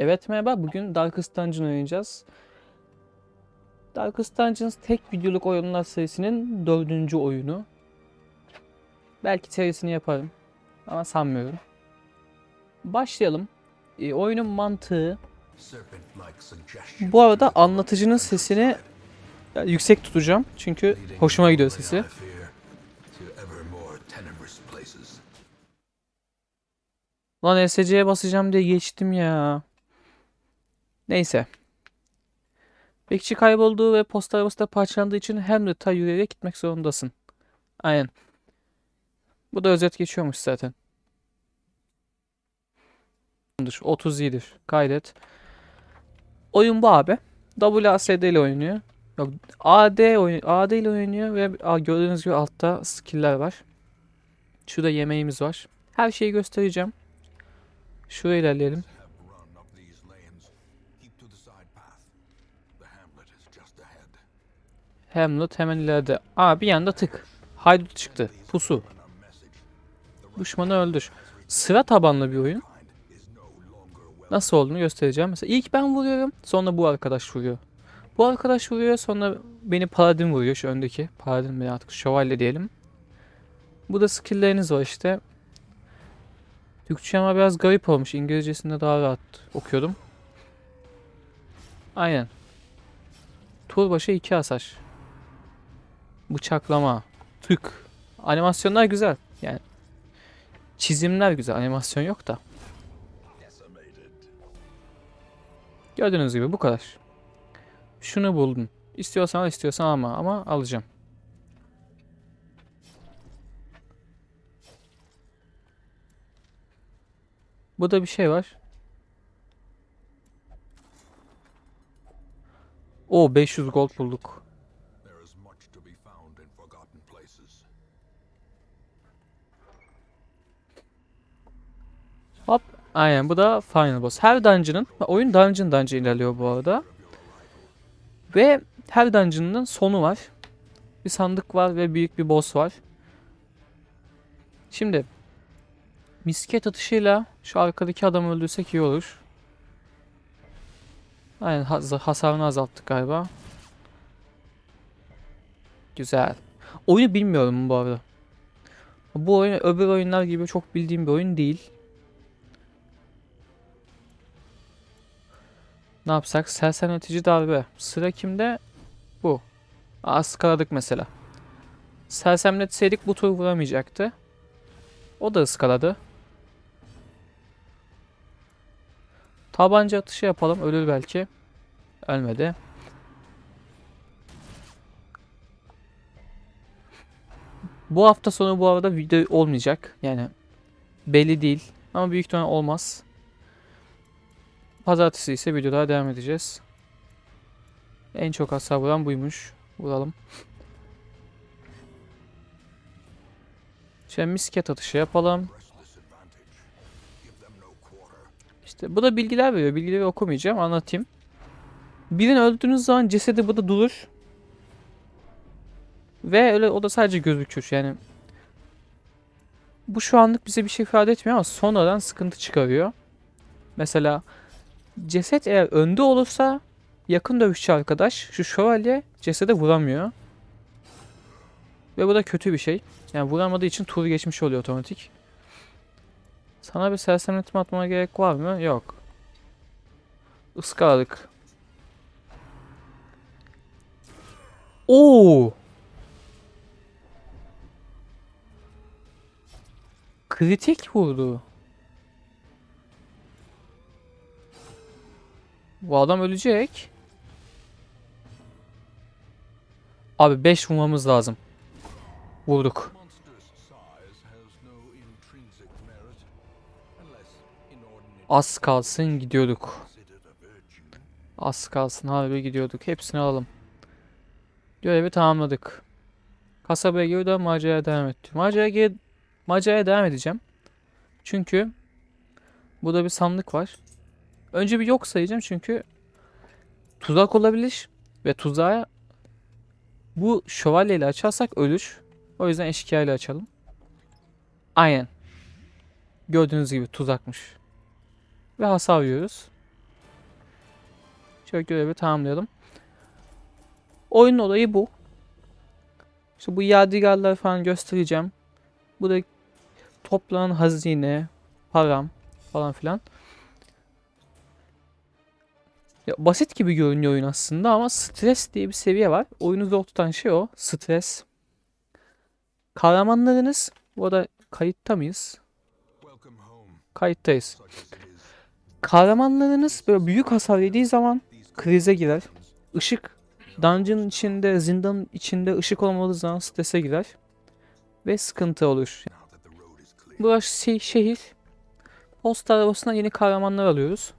Evet merhaba, bugün Darkest Dungeon oynayacağız. Darkest Dungeons tek videoluk oyunlar serisinin dördüncü oyunu. Belki serisini yaparım ama sanmıyorum. Başlayalım. Ee, oyunun mantığı, bu arada anlatıcının sesini e, yüksek tutacağım çünkü hoşuma gidiyor sesi. Lan SC'ye basacağım diye geçtim ya. Neyse. Bekçi kaybolduğu ve posta arabası da parçalandığı için Hamlet'a yürüyerek gitmek zorundasın. Aynen. Bu da özet geçiyormuş zaten. 37. Kaydet. Oyun bu abi. WASD ile oynuyor. Yok AD oyun AD ile oynuyor ve gördüğünüz gibi altta skill'ler var. Şurada yemeğimiz var. Her şeyi göstereceğim. Şuraya ilerleyelim. Hamlet hemen ileride. Aa bir yanda tık. Haydut çıktı. Pusu. Düşmanı öldür. Sıra tabanlı bir oyun. Nasıl olduğunu göstereceğim. Mesela ilk ben vuruyorum. Sonra bu arkadaş vuruyor. Bu arkadaş vuruyor. Sonra beni paladin vuruyor. Şu öndeki. Paladin mi artık şövalye diyelim. Bu da skill'leriniz var işte. Türkçe ama biraz garip olmuş. İngilizcesinde daha rahat okuyordum. Aynen. Tur başı 2 hasar. Bıçaklama. Tık. Animasyonlar güzel. Yani çizimler güzel. Animasyon yok da. Gördüğünüz gibi bu kadar. Şunu buldum. İstiyorsan al istiyorsan alma ama alacağım. Burada bir şey var. O 500 gold bulduk. Aynen bu da final boss. Her dungeon'ın oyun dungeon dungeon ilerliyor bu arada. Ve her dungeon'ın sonu var. Bir sandık var ve büyük bir boss var. Şimdi misket atışıyla şu arkadaki adamı öldürsek iyi olur. Aynen has- hasarını azalttık galiba. Güzel. Oyunu bilmiyorum bu arada. Bu oyun öbür oyunlar gibi çok bildiğim bir oyun değil. Ne yapsak? Sersemletici darbe. Sıra kimde? Bu. Aa, ıskaladık mesela. Sersemletseydik bu tur vuramayacaktı. O da ıskaladı. Tabanca atışı yapalım. Ölür belki. Ölmedi. Bu hafta sonu bu arada video olmayacak. Yani belli değil. Ama büyük ihtimal olmaz. Pazartesi ise videolara devam edeceğiz. En çok hasar vuran buymuş. Vuralım. Şimdi misket atışı yapalım. İşte bu da bilgiler veriyor. Bilgileri okumayacağım. Anlatayım. Birini öldürdüğünüz zaman cesedi burada durur. Ve öyle o da sadece gözükür. Yani bu şu anlık bize bir şey ifade etmiyor ama sonradan sıkıntı çıkarıyor. Mesela ceset eğer önde olursa yakın dövüşçü arkadaş şu şövalye cesede vuramıyor. Ve bu da kötü bir şey. Yani vuramadığı için turu geçmiş oluyor otomatik. Sana bir sersemletme atmama gerek var mı? Yok. Iskaladık. Oo! Kritik vurdu. Bu adam ölecek. Abi 5 vurmamız lazım. Vurduk. Az kalsın gidiyorduk. Az kalsın harbi gidiyorduk. Hepsini alalım. Görevi tamamladık. Kasabaya geri dön maceraya devam et. diyor. Maceraya geri... Maceraya devam edeceğim. Çünkü burada bir sandık var. Önce bir yok sayacağım çünkü tuzak olabilir ve tuzağı bu şövalyeyle açarsak ölür. O yüzden eşkıya açalım. Aynen. Gördüğünüz gibi tuzakmış. Ve hasar yiyoruz. Şöyle görevi tamamlayalım. Oyunun olayı bu. İşte bu yadigarları falan göstereceğim. Bu da toplanan hazine, param falan filan. Ya basit gibi görünüyor oyun aslında ama stres diye bir seviye var. Oyunu zor tutan şey o. Stres. Kahramanlarınız bu arada kayıtta mıyız? Kayıttayız. Kahramanlarınız böyle büyük hasar yediği zaman krize girer. Işık dungeon içinde, zindanın içinde ışık olmadığı zaman strese girer. Ve sıkıntı olur. Burası şey, şehir. Posta arabasına yeni kahramanlar alıyoruz.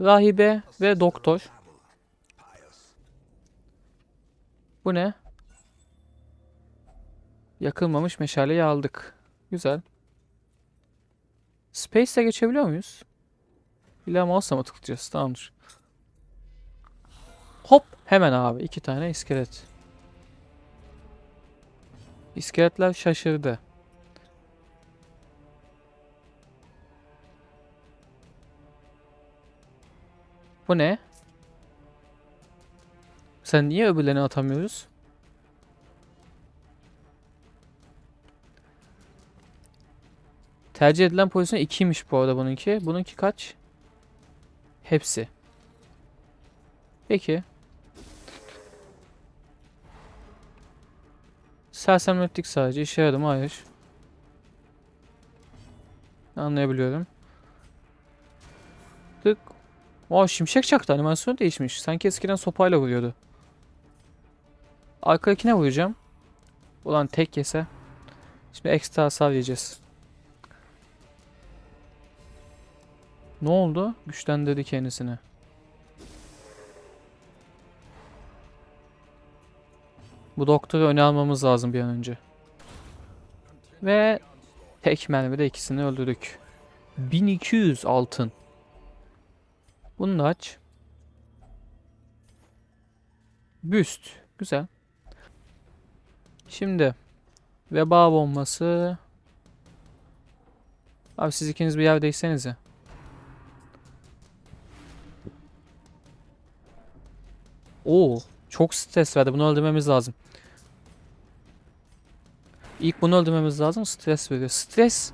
Rahibe ve doktor. Bu ne? Yakılmamış meşaleyi aldık. Güzel. Space'e geçebiliyor muyuz? İlla mouse'la mı tıklayacağız? Tamamdır. Hop! Hemen abi. iki tane iskelet. İskeletler şaşırdı. Bu ne? Sen niye öbürlerini atamıyoruz? Tercih edilen pozisyon 2'ymiş bu arada bununki. Bununki kaç? Hepsi. Peki. Sersemlettik sadece. İşe yaradı mı? Hayır. Anlayabiliyorum. Aa şimşek çaktı. Animasyon değişmiş. Sanki eskiden sopayla vuruyordu. Arkadakine vuracağım. Ulan tek yese. Şimdi ekstra hasar yiyeceğiz. Ne oldu? Güçlendirdi kendisini. Bu doktoru öne almamız lazım bir an önce. Ve tek mermide ikisini öldürdük. 1200 altın. Bunu da aç. Büst. Güzel. Şimdi veba bombası. Abi siz ikiniz bir yerdeysenize. Oo, çok stres verdi. Bunu öldürmemiz lazım. İlk bunu öldürmemiz lazım. Stres veriyor. Stres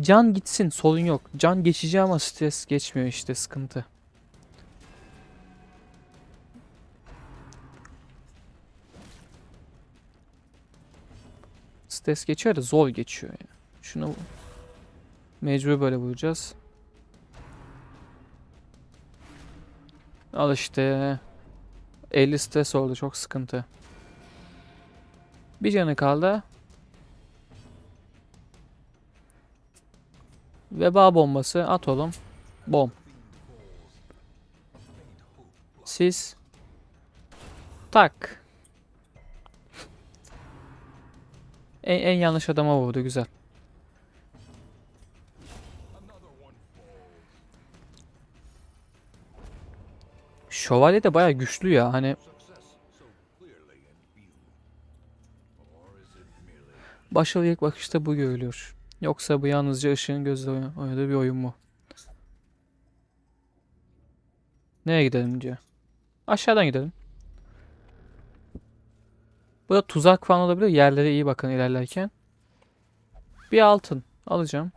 can gitsin. Sorun yok. Can geçici ama stres geçmiyor işte sıkıntı. Stres geçiyor da zor geçiyor yani. Şunu mecbur böyle vuracağız. Al işte. 50 stres oldu çok sıkıntı. Bir canı kaldı. Veba bombası at oğlum. Bom. Siz. Tak. En, en yanlış adama vurdu güzel. Şövalye de baya güçlü ya hani success so clearly in view. Or is it merely başarı ilk bakışta bu görülüyor. Yoksa bu yalnızca ışığın gözle oy- oynadığı bir oyun mu? Nereye gidelim diyor. Aşağıdan gidelim. Burada tuzak falan olabilir. Yerlere iyi bakın ilerlerken. Bir altın alacağım.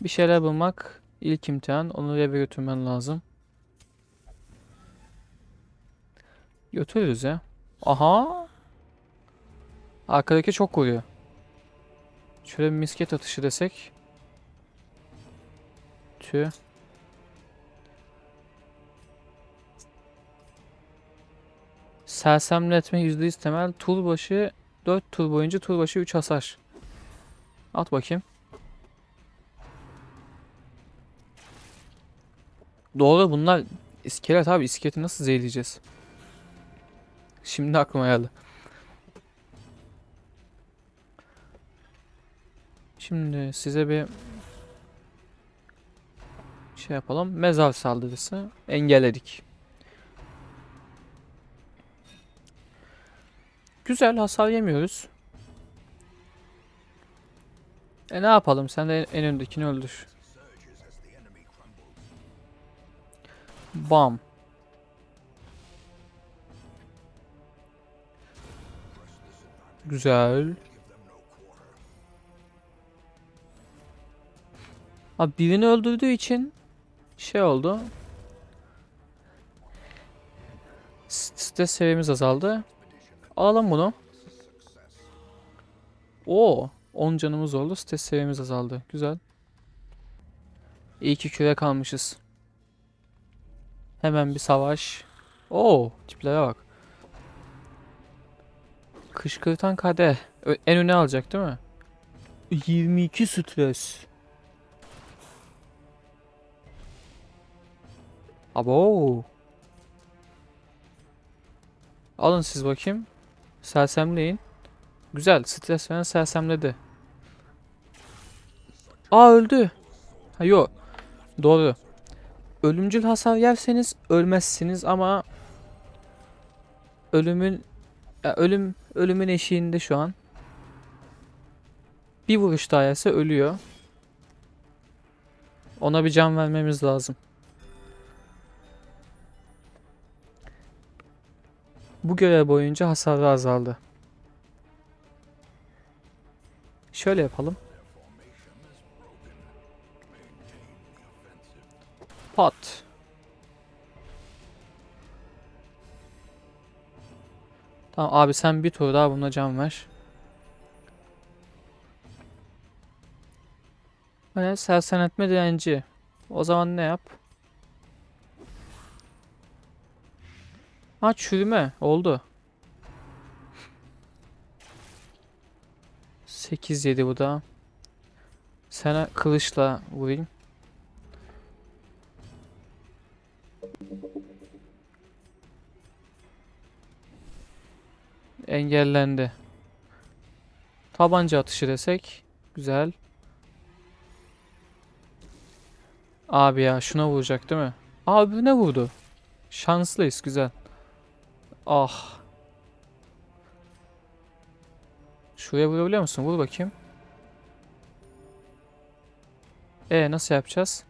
Bir şeyler bulmak ilk imtihan. Onu eve götürmen lazım. Götürürüz ya. Aha. Arkadaki çok vuruyor. Şöyle bir misket atışı desek. Tüh. Sersemletme %100 temel. Tur başı 4 tur boyunca tur başı 3 hasar. At bakayım. Doğru bunlar iskelet abi. İskeleti nasıl zehirleyeceğiz? Şimdi aklıma geldi. Şimdi size bir şey yapalım. Mezar saldırısı engelledik. Güzel hasar yemiyoruz. E ne yapalım? Sen de en, öndekini öldür. Bam. Güzel. Abi birini öldürdüğü için şey oldu. Stres seviyemiz azaldı. Alalım bunu. Oo, 10 canımız oldu. Stres seviyemiz azaldı. Güzel. İyi ki küre kalmışız. Hemen bir savaş. Oo, tiplere bak. Kışkırtan kadeh. En öne alacak değil mi? 22 stres. Abo. Alın siz bakayım. Sersemleyin. Güzel. Stres veren sersemledi. Aa öldü. Ha yok. Doğru. Ölümcül hasar yerseniz ölmezsiniz ama ölümün ya ölüm ölümün eşiğinde şu an. Bir vuruş daha yerse ölüyor. Ona bir can vermemiz lazım. Bu görev boyunca hasarı azaldı. Şöyle yapalım. Pat. Tamam abi sen bir tur daha buna can ver. Hani sersenetme direnci. O zaman ne yap? Ha çürüme oldu. 8 7 bu da. Sana kılıçla vurayım. Engellendi. Tabanca atışı desek. Güzel. Abi ya şuna vuracak değil mi? Abi ne vurdu? Şanslıyız güzel. Ah. Şuraya vurabiliyor musun? Vur bakayım. E nasıl yapacağız?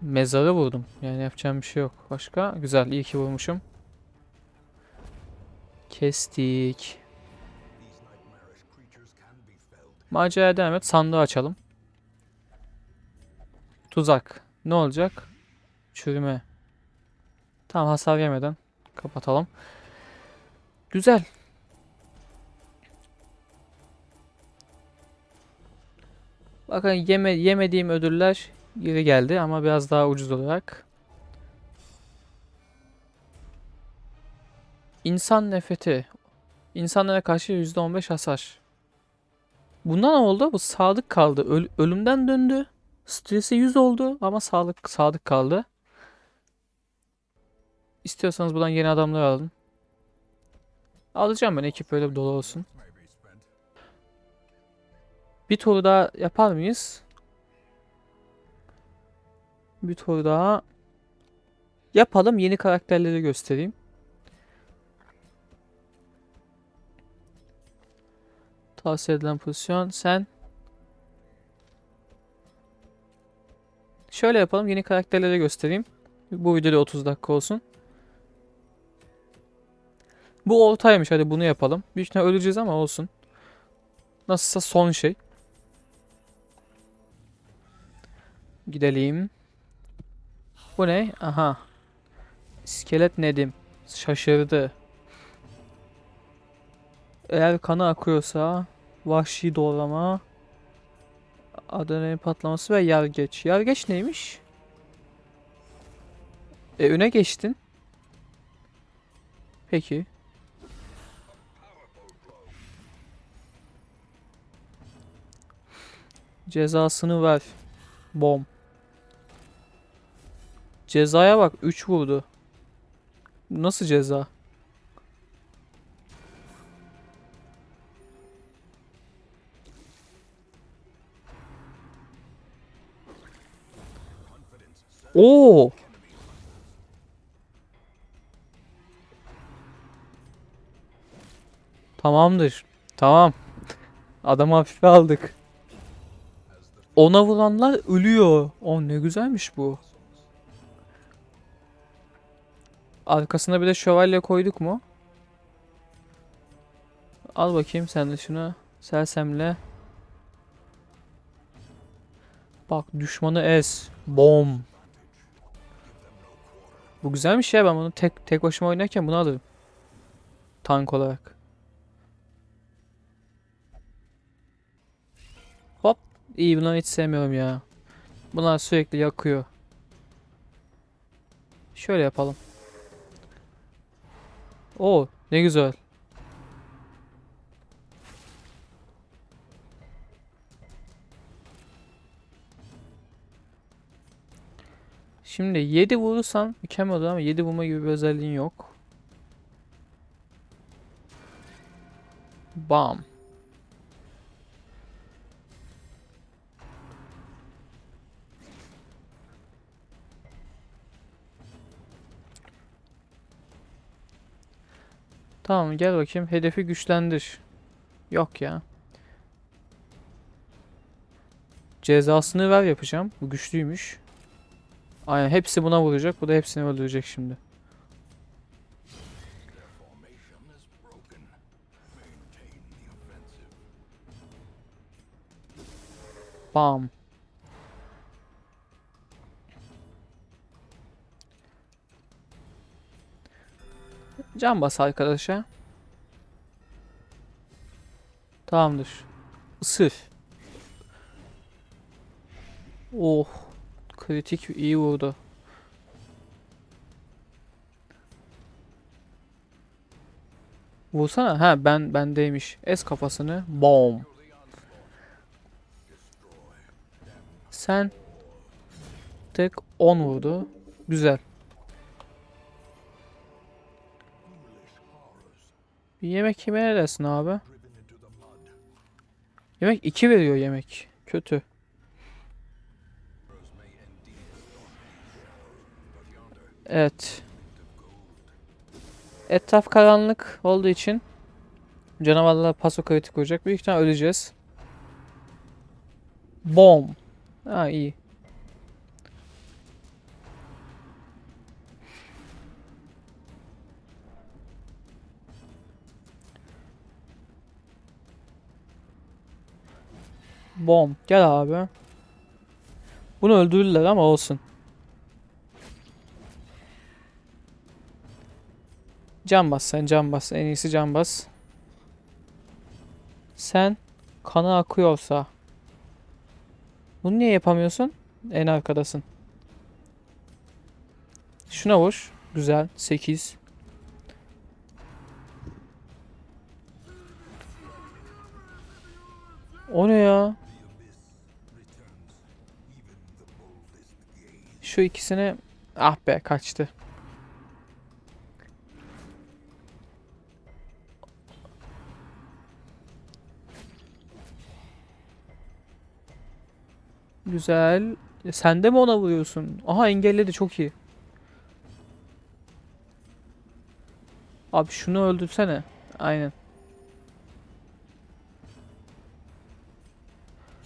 Mezarı vurdum. Yani yapacağım bir şey yok. Başka? Güzel. iyi ki vurmuşum. Kestik. Maceraya devam et. Sandığı açalım. Tuzak. Ne olacak? Çürüme. Tamam hasar yemeden kapatalım. Güzel. Bakın yeme yemediğim ödüller geri geldi ama biraz daha ucuz olarak. İnsan nefreti. İnsanlara karşı %15 hasar. Bunda ne oldu? Bu sadık kaldı. Öl- ölümden döndü. Stresi 100 oldu ama sağlık sadık kaldı. İstiyorsanız buradan yeni adamlar alın. Alacağım ben ekip öyle dolu olsun. Bir tur daha yapar mıyız? Bir tur daha yapalım. Yeni karakterleri göstereyim. Tavsiye edilen pozisyon sen. Şöyle yapalım. Yeni karakterleri göstereyim. Bu videoda 30 dakika olsun. Bu ortaymış. Hadi bunu yapalım. Büyük ihtimalle öleceğiz ama olsun. Nasılsa son şey. Gidelim. Bu ne? Aha. İskelet Nedim. Şaşırdı. Eğer kanı akıyorsa vahşi doğrama adrenalin patlaması ve yargeç. Yargeç neymiş? E öne geçtin. Peki. Cezasını ver. Bom. Cezaya bak 3 vurdu. Nasıl ceza? Oo. Tamamdır. Tamam. Adam hafife aldık. Ona vuranlar ölüyor. O ne güzelmiş bu. Arkasına bir de şövalye koyduk mu? Al bakayım sen de şunu. Sersemle. Bak düşmanı ez. Bom. Bu güzelmiş ya ben bunu tek tek başıma oynarken bunu alırım. Tank olarak. Hop. İyi bunları hiç sevmiyorum ya. Bunlar sürekli yakıyor. Şöyle yapalım. Oo ne güzel. Şimdi 7 vurursan mükemmel olur ama 7 vurma gibi bir özelliğin yok. Bam. Tamam gel bakayım hedefi güçlendir. Yok ya. Cezasını ver yapacağım. Bu güçlüymüş. Aynen hepsi buna vuracak. Bu da hepsini öldürecek şimdi. Bam. Can bas arkadaşa. Tamamdır. Isır. Oh. Kritik iyi vurdu. Vursana. Ha ben bendeymiş. Es kafasını. Bom. Sen tek 10 vurdu. Güzel. Bir yemek yemeye ne dersin abi? Yemek 2 veriyor yemek. Kötü. Evet. Etraf karanlık olduğu için canavarlar paso kritik olacak. Büyük ihtimal öleceğiz. Bom. Ha iyi. Bom. Gel abi. Bunu öldürdüler ama olsun. Can bas sen can bas. En iyisi can bas. Sen kanı akıyorsa. Bunu niye yapamıyorsun? En arkadasın. Şuna vur. Güzel. 8. O ne ya? Şu ikisini ah be kaçtı. Güzel. E, Sen de mi ona vuruyorsun? Aha engelledi çok iyi. Abi şunu öldürsene. Aynen.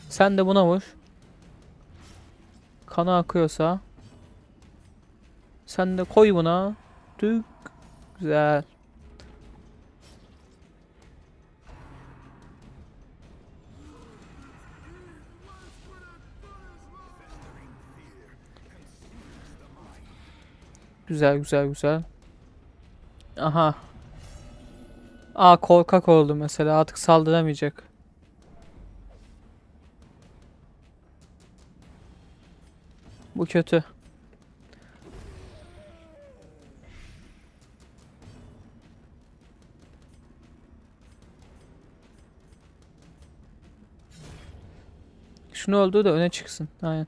Sen de buna vur. Kanı akıyorsa. Sen de koy buna. Tık. Güzel. Güzel güzel güzel. Aha. Aa korkak oldu mesela artık saldıramayacak. Bu kötü. Şunu öldür de öne çıksın. Aynen.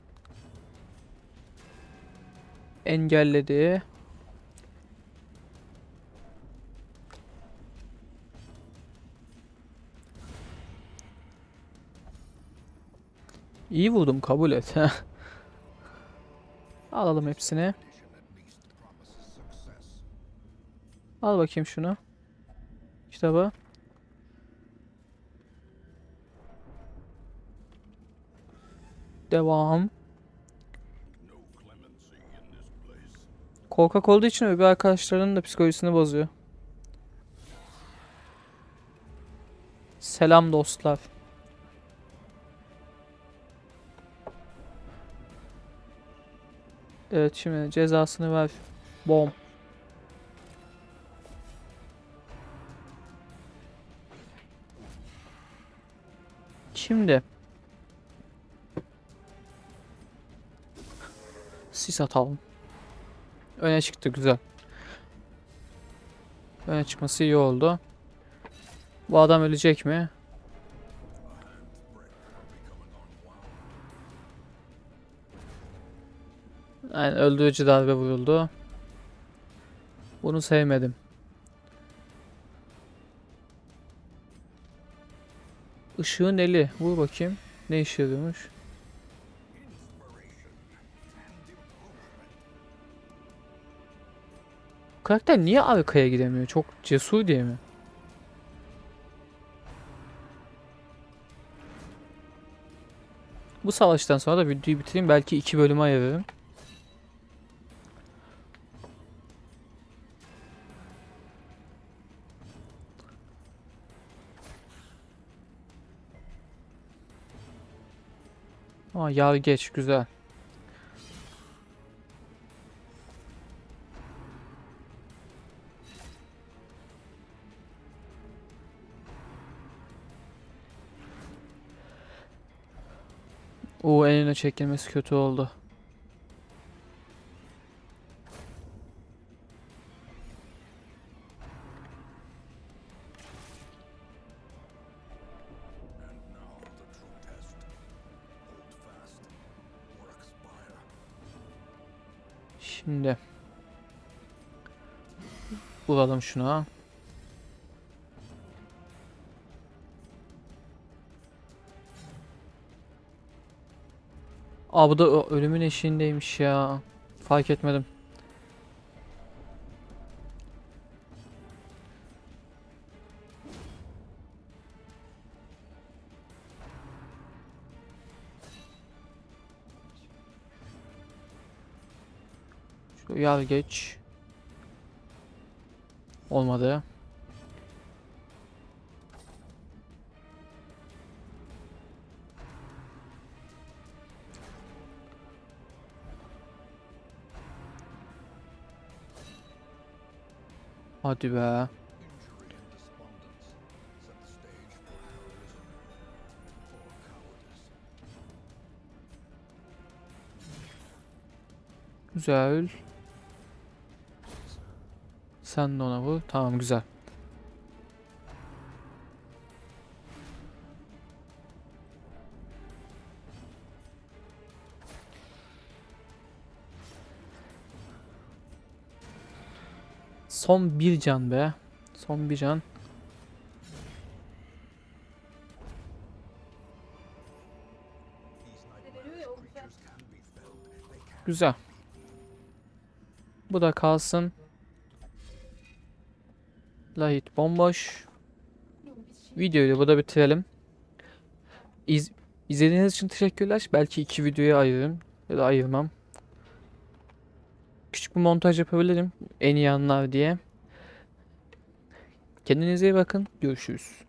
Engelledi. İyi vurdum kabul et. Alalım hepsini. Al bakayım şunu. Kitabı. Devam. Korkak olduğu için öbür arkadaşlarının da psikolojisini bozuyor. Selam dostlar. Evet şimdi cezasını ver. Bom. Şimdi sis atalım. Öne çıktı güzel. Öne çıkması iyi oldu. Bu adam ölecek mi? Yani öldürücü darbe vuruldu. Bunu sevmedim. Işığın eli. Vur bakayım. Ne işe yarıyormuş? Bu karakter niye arkaya gidemiyor? Çok cesur diye mi? Bu savaştan sonra da videoyu bitireyim. Belki iki bölüme ayırırım. Aa yar geç güzel. O en öne çekilmesi kötü oldu. Bulalım şunu. Aa bu da ölümün eşiğindeymiş ya. Fark etmedim. Şu yar geç. Olmadı. Hadi be. Güzel. Sen de ona vur. Tamam güzel. Son bir can be. Son bir can. Güzel. Bu da kalsın. Lahit bomboş. Videoyu da burada bitirelim. İz, izlediğiniz için teşekkürler. Belki iki videoya ayırırım ya da ayırmam. Küçük bir montaj yapabilirim. En iyi anlar diye. Kendinize iyi bakın. Görüşürüz.